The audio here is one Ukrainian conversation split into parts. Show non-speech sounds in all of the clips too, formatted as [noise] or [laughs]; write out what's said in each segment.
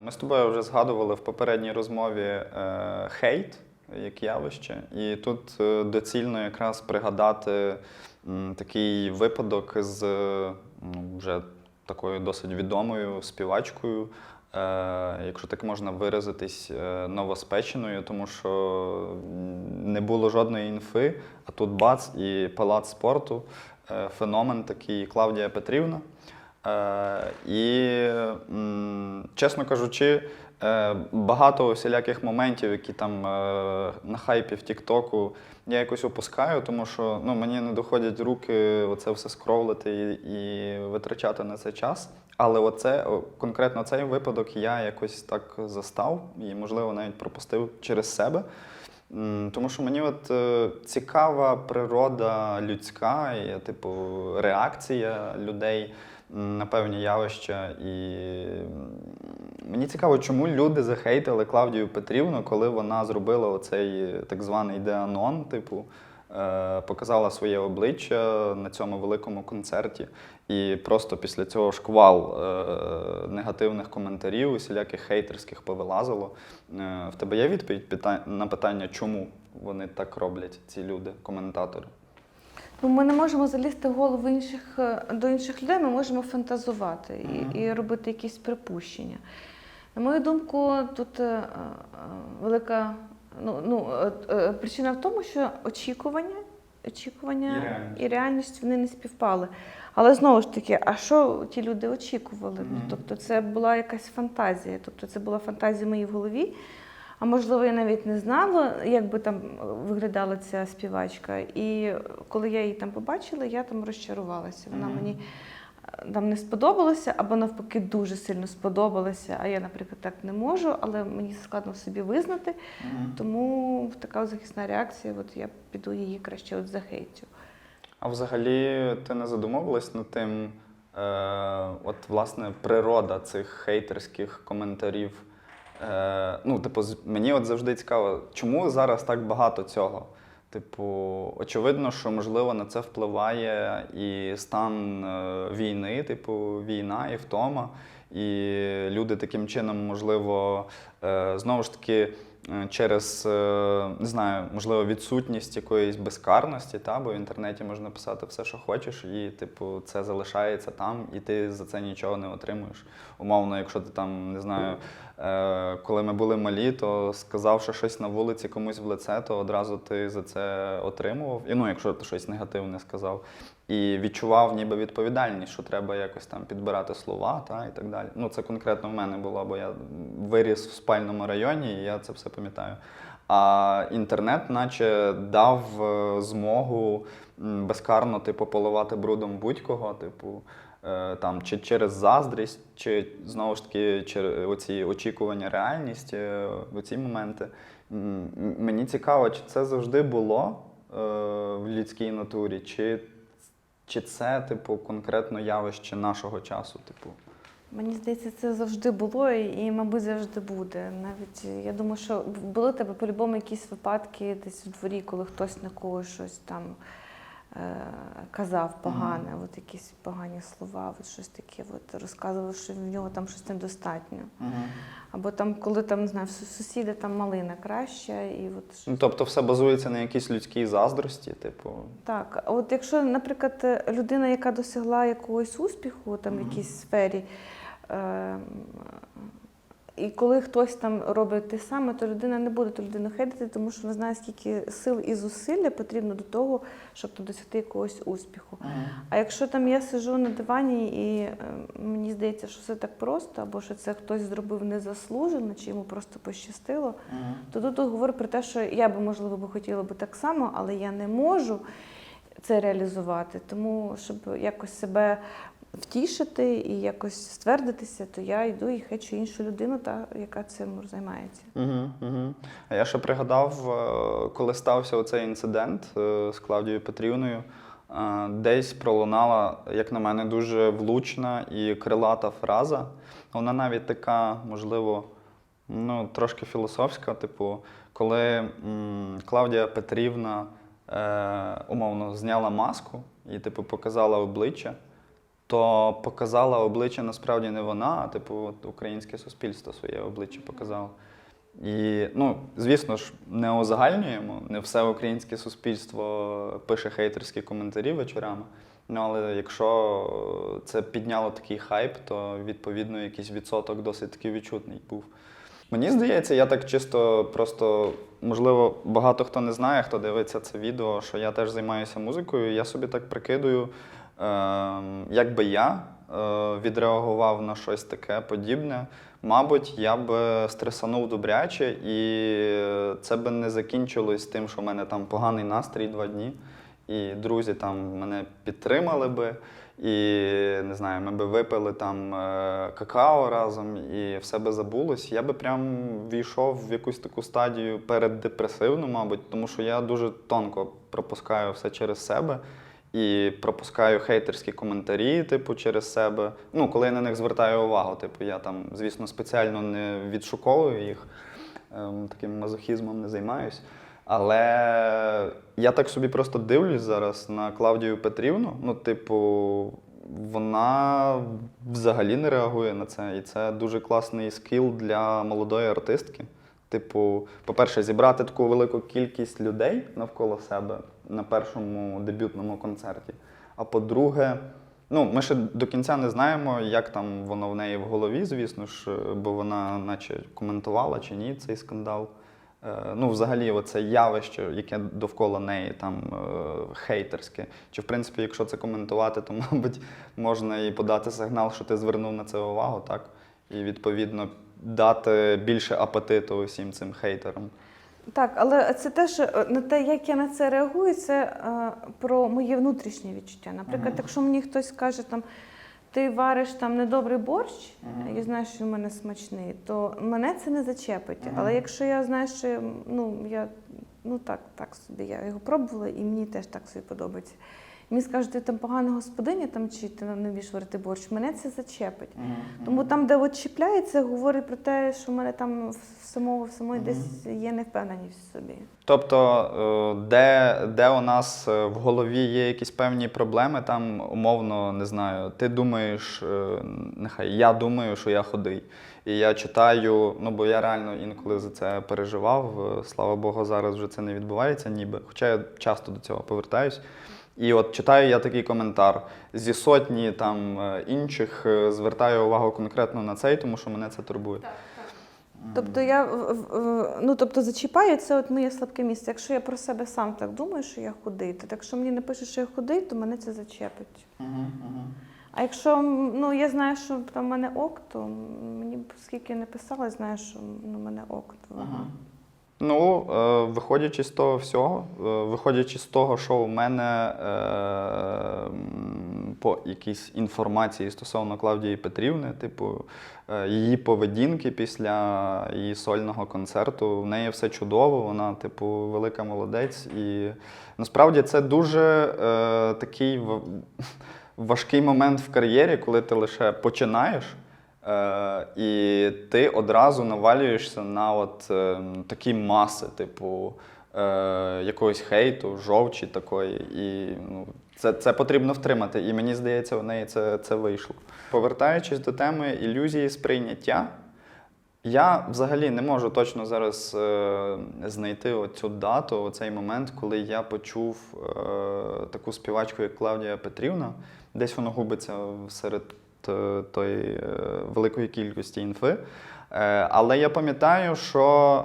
Ми з тобою вже згадували в попередній розмові е, хейт як явище, і тут е, доцільно якраз пригадати м, такий випадок з е, ну, вже такою досить відомою співачкою, е, якщо так можна виразитись, новоспеченою, тому що не було жодної інфи, а тут бац і палац спорту, феномен такий Клавдія Петрівна. Е, і, чесно кажучи, е, багато всіляких моментів, які там е, на хайпі в Тіктоку, я якось опускаю, тому що ну, мені не доходять руки оце все скровлити і, і витрачати на це час. Але оце, конкретно цей випадок я якось так застав і, можливо, навіть пропустив через себе. Тому що мені от цікава природа людська, і, типу, реакція людей на певні явища. І мені цікаво, чому люди захейтили Клавдію Петрівну, коли вона зробила оцей так званий деанон, типу, е, показала своє обличчя на цьому великому концерті. І просто після цього шквал е, негативних коментарів, усіляких хейтерських повилазило. Е, в тебе є відповідь на питання, чому вони так роблять, ці люди, коментатори? Ну, ми не можемо залізти в голову інших, е, до інших людей, ми можемо фантазувати і, і робити якісь припущення. На мою думку, тут е, е, велика ну, ну, е, причина в тому, що очікування, очікування І реальність. і реальність вони не співпали. Але знову ж таки, а що ті люди очікували? Мгм. Тобто це була якась фантазія. Тобто це була фантазія в моїй в голові. А можливо, я навіть не знала, як би там виглядала ця співачка. І коли я її там побачила, я там розчарувалася. Вона мені е, там не сподобалася, або навпаки дуже сильно сподобалася. А я, наприклад, так не можу, але мені складно собі визнати. Тому така захисна реакція, от я піду її краще от захейтю. А взагалі ти не задумувалась над тим, е, от власне природа цих хейтерських коментарів? Е, ну, типу, мені от завжди цікаво, чому зараз так багато цього? Типу, очевидно, що можливо на це впливає і стан е, війни, типу війна і втома. І люди таким чином, можливо, е, знову ж таки, е, через е, не знаю, можливо, відсутність якоїсь безкарності, та, бо в інтернеті можна писати все, що хочеш, і типу це залишається там, і ти за це нічого не отримуєш. Умовно, якщо ти там не знаю, коли ми були малі, то сказавши щось на вулиці комусь в лице, то одразу ти за це отримував. І ну, якщо ти щось негативне сказав. І відчував ніби відповідальність, що треба якось там підбирати слова та, і так далі. Ну, це конкретно в мене було, бо я виріс в спальному районі, і я це все пам'ятаю. А інтернет, наче дав е, змогу безкарно типу, поливати брудом будь-кого, типу, е, там, чи через заздрість, чи знову ж таки через оці очікування, реальність, е, оці моменти. М, м- Мені цікаво, чи це завжди було е, в людській натурі, чи, чи це, типу, конкретно явище нашого часу, типу. Мені здається, це завжди було і, мабуть, завжди буде. Навіть я думаю, що були тебе по-любому якісь випадки десь у дворі, коли хтось на когось щось там е, казав погане, от якісь погані слова, от щось таке, от розказував, що в нього там щось недостатньо. Або там, коли там, не знаю, в там малина краща, і от Ну, тобто все базується на якійсь людській заздрості, типу. Так, от якщо, наприклад, е, людина, яка досягла якогось успіху там, в Мгм. якійсь сфері, е, і коли хтось там робить те саме, то людина не буде ту людину хейтити, тому що вона знає, скільки сил і зусилля потрібно до того, щоб там, досягти якогось успіху. А якщо там я сижу на дивані і е, мені здається, що все так просто, або що це хтось зробив незаслужено, чи йому просто пощастило, то тут говорю про те, що я би, можливо, би хотіла би так само, але я не можу це реалізувати. Тому, щоб якось себе втішити і якось ствердитися, то я йду і хечу іншу людину, та, яка цим займається. Угу, угу. А я ще пригадав, е, коли стався оцей інцидент е, з Клавдією Петрівною, е, десь пролунала, як на мене, дуже влучна і крилата фраза. Вона навіть така, можливо, ну, трошки філософська, типу, коли м, Клавдія Петрівна е, умовно зняла маску і типу, показала обличчя. То показала обличчя насправді не вона, а типу от українське суспільство своє обличчя показало. І, ну, звісно ж, не узагальнюємо, не все українське суспільство пише хейтерські коментарі вечорами. Ну, але якщо це підняло такий хайп, то відповідно якийсь відсоток досить таки відчутний був. Мені здається, я так чисто просто, можливо, багато хто не знає, хто дивиться це відео, що я теж займаюся музикою. Я собі так прикидую, ем, як би я е, відреагував на щось таке подібне. Мабуть, я би стресанув добряче, і це би не закінчилось тим, що в мене там поганий настрій два дні, і друзі там мене підтримали би. І не знаю, ми би випили там е, какао разом, і все би забулось. Я би прям війшов в якусь таку стадію переддепресивну, мабуть, тому що я дуже тонко пропускаю все через себе і пропускаю хейтерські коментарі, типу, через себе. Ну, коли я на них звертаю увагу, типу, я там, звісно, спеціально не відшуковую їх, ем, таким мазохізмом не займаюсь. Але я так собі просто дивлюсь зараз на Клавдію Петрівну. Ну, типу, вона взагалі не реагує на це. І це дуже класний скіл для молодої артистки. Типу, по-перше, зібрати таку велику кількість людей навколо себе на першому дебютному концерті. А по-друге, ну, ми ще до кінця не знаємо, як там воно в неї в голові, звісно ж, бо вона наче коментувала чи ні цей скандал. Е, Ну, взагалі, оце явище, яке довкола неї там е, хейтерське. Чи в принципі, якщо це коментувати, то, [laughs] мабуть, можна і подати сигнал, що ти звернув на це увагу, так? І відповідно дати більше апетиту усім цим хейтерам. Так, але це теж на те, як я на це реагую, це е, про моє внутрішнє відчуття. Наприклад, Мгм. якщо мені хтось каже, там ти вариш там недобрий борщ, Мгм. і знаєш, що в мене смачний, то мене це не зачепить. Мгм. Але якщо я знаю, що ну я ну так, так собі, я його пробувала, і мені теж так собі подобається. Мені скажуть, ти там погана господиня, там чи ти не вмієш варити борщ, мене це зачепить. Тому там, де от чіпляється, говорить про те, що в мене там в самому в самої Мгм. десь є невпевненість в собі. Тобто, е, де, де у нас е, в голові є якісь певні проблеми, там умовно не знаю, ти думаєш, е, нехай я думаю, що я худий. І я читаю, ну бо я реально інколи за це переживав. Слава Богу, зараз вже це не відбувається, ніби. Хоча я часто до цього повертаюсь. І от читаю я такий коментар. Зі сотні там е, інших е, звертаю увагу конкретно на цей, тому що мене це турбує. Тобто я в- в- ну тобто зачіпаю, це от моє слабке місце. Якщо я про себе сам так думаю, що я худий, то якщо мені напишуть, що я худий, то мене це зачепить. А якщо ну я знаю, що там в мене ок, то мені б скільки не писала, знаю, що ну, в мене ок. То, ага. Ну, е, виходячи з того всього, е, виходячи з того, що у мене е, по якійсь інформації стосовно Клавдії Петрівни, типу, її поведінки після її сольного концерту, в неї все чудово, вона, типу, велика молодець. І насправді це дуже такий [laughs] важкий момент в кар'єрі, коли ти лише починаєш. Е, і ти одразу навалюєшся на от, е, такі маси, типу е, якогось хейту, жовчі такої. І ну, це, це потрібно втримати. І мені здається, у неї це, це вийшло. Повертаючись до теми ілюзії сприйняття, я взагалі не можу точно зараз е, знайти оцю дату, оцей момент, коли я почув е, таку співачку, як Клавдія Петрівна. Десь воно губиться серед тої е, великої кількості інфи. Е, але я пам'ятаю, що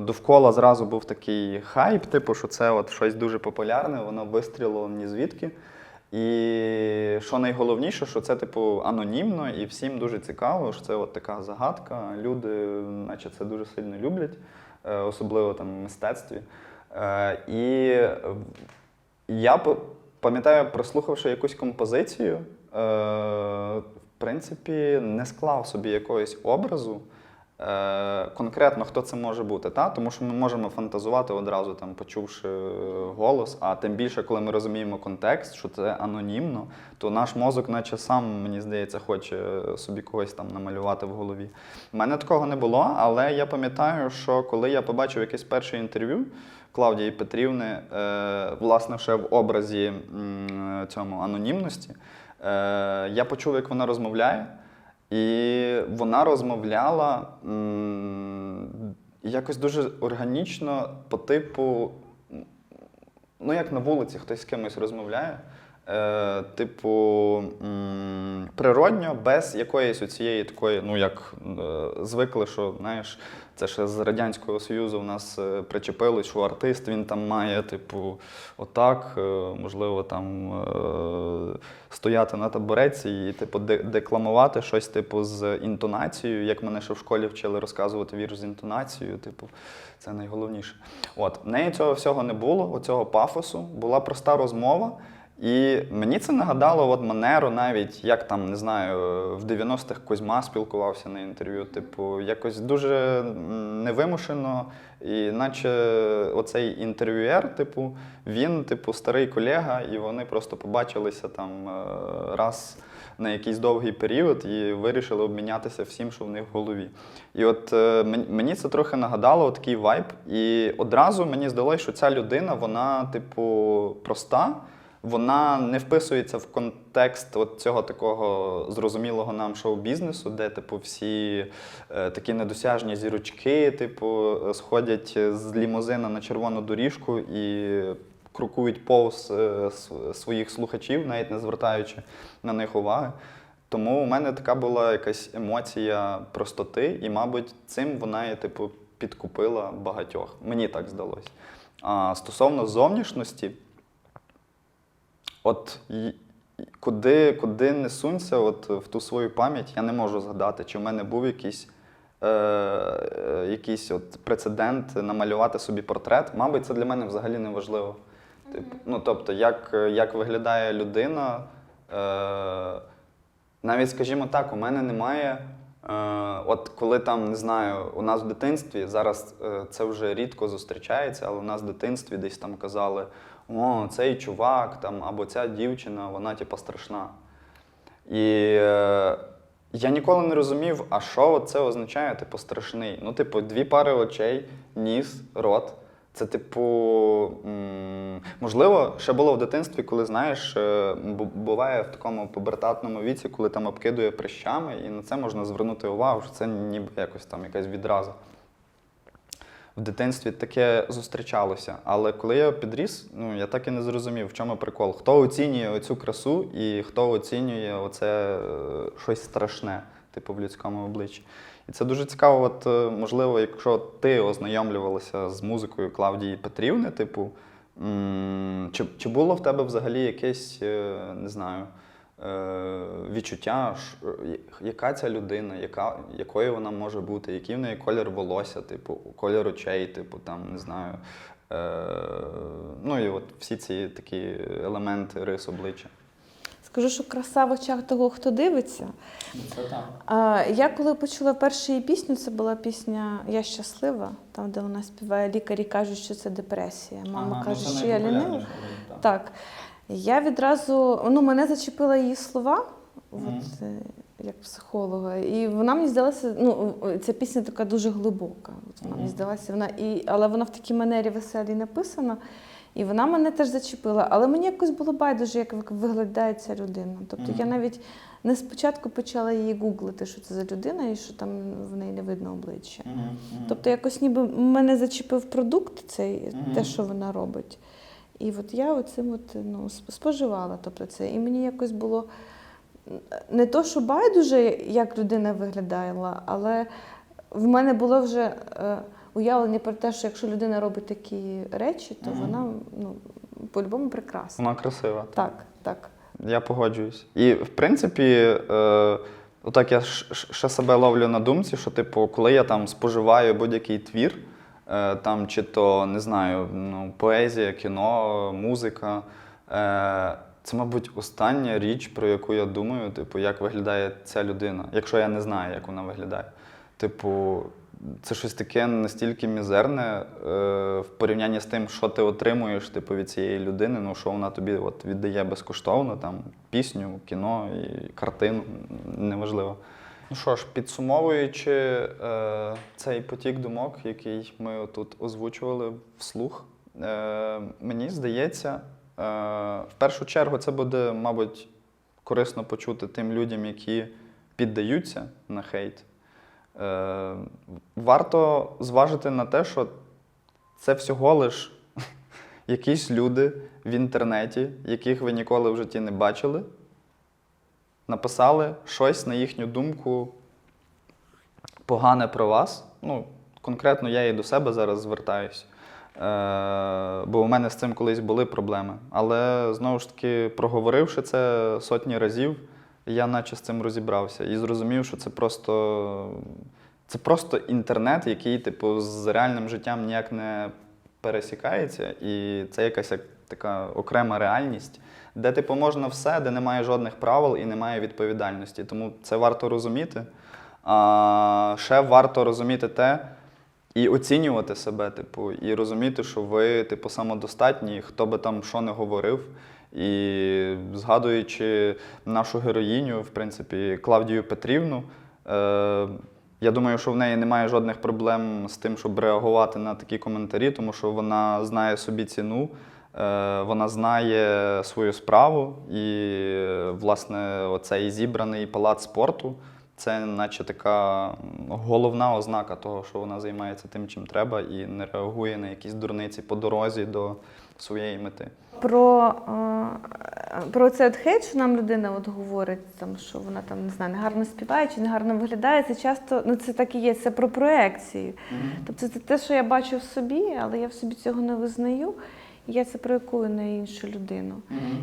е, довкола зразу був такий хайп, типу, що це от щось дуже популярне, воно вистрілило ні звідки. І що найголовніше, що це типу анонімно і всім дуже цікаво, що це от така загадка. Люди, наче це дуже сильно люблять, е, особливо там в мистецтві. Е, І я пам'ятаю, прослухавши якусь композицію, е, в принципі, не склав собі якогось образу. Е, конкретно хто це може бути, та? тому що ми можемо фантазувати одразу, там, почувши е, голос, а тим більше, коли ми розуміємо контекст, що це анонімно, то наш мозок, наче сам, мені здається, хоче собі когось там намалювати в голові. У мене такого не було, але я пам'ятаю, що коли я побачив якесь перше інтерв'ю Клавдії Петрівни, е, власне, ще в образі цьому анонімності. Е, я почув, як вона розмовляє, і вона розмовляла м, якось дуже органічно по типу, ну як на вулиці хтось з кимось розмовляє. Е, типу, природньо, без якоїсь оцієї такої, ну як е, звикли, що знаєш, це ще з Радянського Союзу в нас е, причепилось, що артист він там має, типу, отак, е, можливо, там стояти на табуреці і типу, де- декламувати щось, типу, з інтонацією, як мене ще в школі вчили розказувати вірш з інтонацією, типу, це найголовніше. От, в неї цього всього не було, оцього пафосу, була проста розмова. І мені це нагадало от манеру навіть, як там, не знаю, в 90-х Кузьма спілкувався на інтерв'ю. Типу, якось дуже невимушено, і наче оцей інтерв'юер, типу, він, типу, старий колега, і вони просто побачилися там е, раз на якийсь довгий період і вирішили обмінятися всім, що в них в голові. І от е, мені це трохи нагадало такий вайб. І одразу мені здалося, що ця людина, вона, типу, проста. Вона не вписується в контекст от цього такого зрозумілого нам шоу-бізнесу, де типу всі е, такі недосяжні зірочки, типу, сходять з лімузина на червону доріжку і крокують повз е, своїх слухачів, навіть не звертаючи на них уваги. Тому у мене така була якась емоція простоти, і, мабуть, цим вона і типу підкупила багатьох. Мені так здалося. А стосовно зовнішності, от куди, куди не сунься, от в ту свою пам'ять, я не можу згадати, чи в мене був якийсь, е, е, якийсь от прецедент намалювати собі портрет. Мабуть, це для мене взагалі не важливо. Типу, ну, тобто, як, як виглядає людина. Е, навіть, скажімо так, у мене немає. Е, от коли там, не знаю, у нас в дитинстві, зараз е, це вже рідко зустрічається, але у нас в дитинстві десь там казали: о, цей чувак там, або ця дівчина, вона типу страшна. І е, я ніколи не розумів, а що це означає, типу, страшний. Ну, типу, дві пари очей, ніс, рот. Це, типу, можливо, ще було в дитинстві, коли знаєш, е, буває в такому пубертатному віці, коли там обкидує прищами, і на це можна звернути увагу, що це ніби якось там якась відраза. В дитинстві таке зустрічалося. Але коли я підріс, ну я так і не зрозумів, в чому прикол. Хто оцінює оцю красу і хто оцінює оце е, щось страшне, типу в людському обличчі. І це дуже цікаво, от, е, можливо, якщо ти ознайомлювалася з музикою Клавдії Петрівни, типу, чи, чи було в тебе взагалі якесь, е, не знаю, відчуття, е, яка ця людина, яка, якою вона може бути, який в неї колір волосся, типу, колір очей, типу, там, не знаю. Е, ну і от всі ці такі елементи рис обличчя. Скажу, що краса в очах того, хто дивиться. Це так. Я коли почула першу її пісню, це була пісня Я щаслива, там, де вона співає лікарі кажуть, що це депресія. Мама каже, що я лінива. Так. Я відразу, ну, мене зачепила її слова, от, е, як психолога. І вона мені здалася, ну, ця пісня така дуже глибока. От вона мені здалася, вона і, але вона в такій манері веселій написана. І вона мене теж зачепила. Але мені якось було байдуже, як виглядає ця людина. Тобто я навіть не спочатку почала її гуглити, що це за людина і що там в неї не видно обличчя. Тобто якось ніби мене зачепив продукт цей, те, що вона робить. І от я оцим от, ну, споживала тобто це. І мені якось було не то, що байдуже, як людина виглядала, але в мене було вже е, уявлення про те, що якщо людина робить такі речі, то Мгм. вона ну, по-любому прекрасна. Вона красива. Так, так. Я погоджуюсь. І в принципі, е, отак я ще себе ловлю на думці, що, типу, коли я там споживаю будь-який твір, там чи то не знаю, ну, поезія, кіно, музика. Е, це, мабуть, остання річ, про яку я думаю, типу, як виглядає ця людина, якщо я не знаю, як вона виглядає. Типу, це щось таке настільки мізерне е, в порівнянні з тим, що ти отримуєш типу, від цієї людини, ну що вона тобі от, віддає безкоштовно, там, пісню, кіно і картину, неважливо. Ну що ж, підсумовуючи е, цей потік думок, який ми тут озвучували вслух, е, мені здається, е, в першу чергу це буде, мабуть, корисно почути тим людям, які піддаються на хейт. Е, варто зважити на те, що це всього лиш [laughs] якісь люди в інтернеті, яких ви ніколи в житті не бачили, написали щось, на їхню думку, погане про вас. Ну, конкретно я і до себе зараз звертаюсь. Е, бо у мене з цим колись були проблеми. Але знову ж таки, проговоривши це сотні разів, я наче з цим розібрався і зрозумів, що це просто, це просто інтернет, який, типу, з реальним життям ніяк не пересікається, і це якась як така окрема реальність, де типу можна все, де немає жодних правил і немає відповідальності. Тому це варто розуміти. А ще варто розуміти те і оцінювати себе, типу, і розуміти, що ви, типу, самодостатні, хто би там що не говорив. І згадуючи нашу героїню, в принципі, Клавдію Петрівну, е, я думаю, що в неї немає жодних проблем з тим, щоб реагувати на такі коментарі, тому що вона знає собі ціну, вона знає свою справу, і, е, власне, оцей зібраний палац спорту це наче така головна ознака того, що вона займається тим, чим треба, і не реагує на якісь дурниці по дорозі до своєї мети. Про, е, про цей от хейт, що нам людина от говорить, там, що вона там не знаю, негарно співає чи негарно виглядає, це часто ну це так і є, це про проекцію. Тобто це те, що я бачу в собі, але я в собі цього не визнаю, я це проєкую на іншу людину.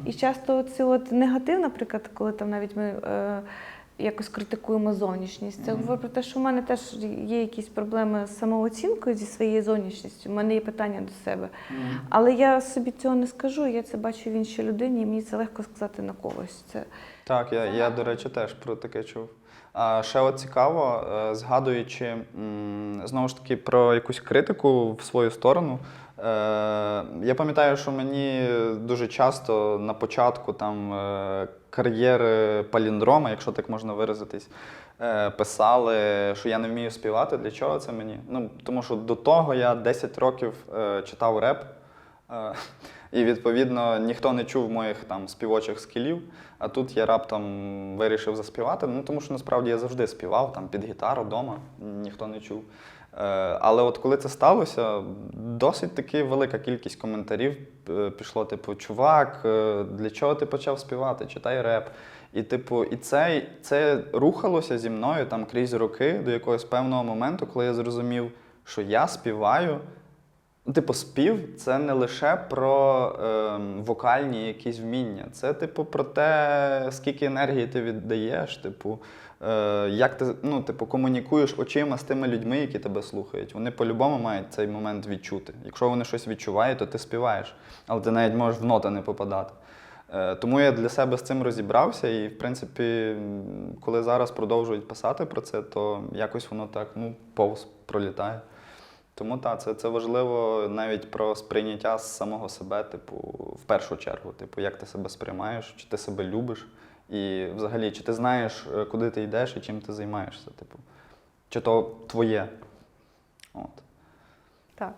І часто це от негатив, наприклад, коли там навіть ми е, якось критикуємо зовнішність, це говорить про те, що в мене теж є якісь проблеми з самооцінкою зі своєю зовнішністю. У мене є питання до себе. Але я собі цього не скажу, я це бачу в іншій людині, і мені це легко сказати на когось. Це Так, я, я, до речі, теж про таке чув. А ще от цікаво, е, згадуючи знову ж таки про якусь критику в свою сторону. Е, Я пам'ятаю, що мені дуже часто на початку там е, кар'єри паліндрома, якщо так можна виразитись, е, писали, що я не вмію співати. Для чого це мені? Ну, тому що до того я 10 років читав реп. І відповідно ніхто не чув моїх там співочих скілів. А тут я раптом вирішив заспівати. Ну тому що насправді я завжди співав там під гітару вдома, ніхто не чув. Е, Але от коли це сталося, досить таки велика кількість коментарів е, пішло: типу, чувак, е, для чого ти почав співати? Читай реп. І, типу, і це, це рухалося зі мною там крізь роки до якогось певного моменту, коли я зрозумів, що я співаю. Типу, спів це не лише про ем, вокальні якісь вміння, це, типу, про те, скільки енергії ти віддаєш, типу, е, як ти ну, типу, комунікуєш очима з тими людьми, які тебе слухають. Вони по-любому мають цей момент відчути. Якщо вони щось відчувають, то ти співаєш, але ти навіть можеш в ноти не попадати. Е, Тому я для себе з цим розібрався, і, в принципі, коли зараз продовжують писати про це, то якось воно так ну, повз пролітає. Тому так, це, це важливо навіть про сприйняття самого себе, типу, в першу чергу, типу, як ти себе сприймаєш, чи ти себе любиш, і взагалі, чи ти знаєш, е, куди ти йдеш і чим ти займаєшся, типу, чи то твоє. От. так.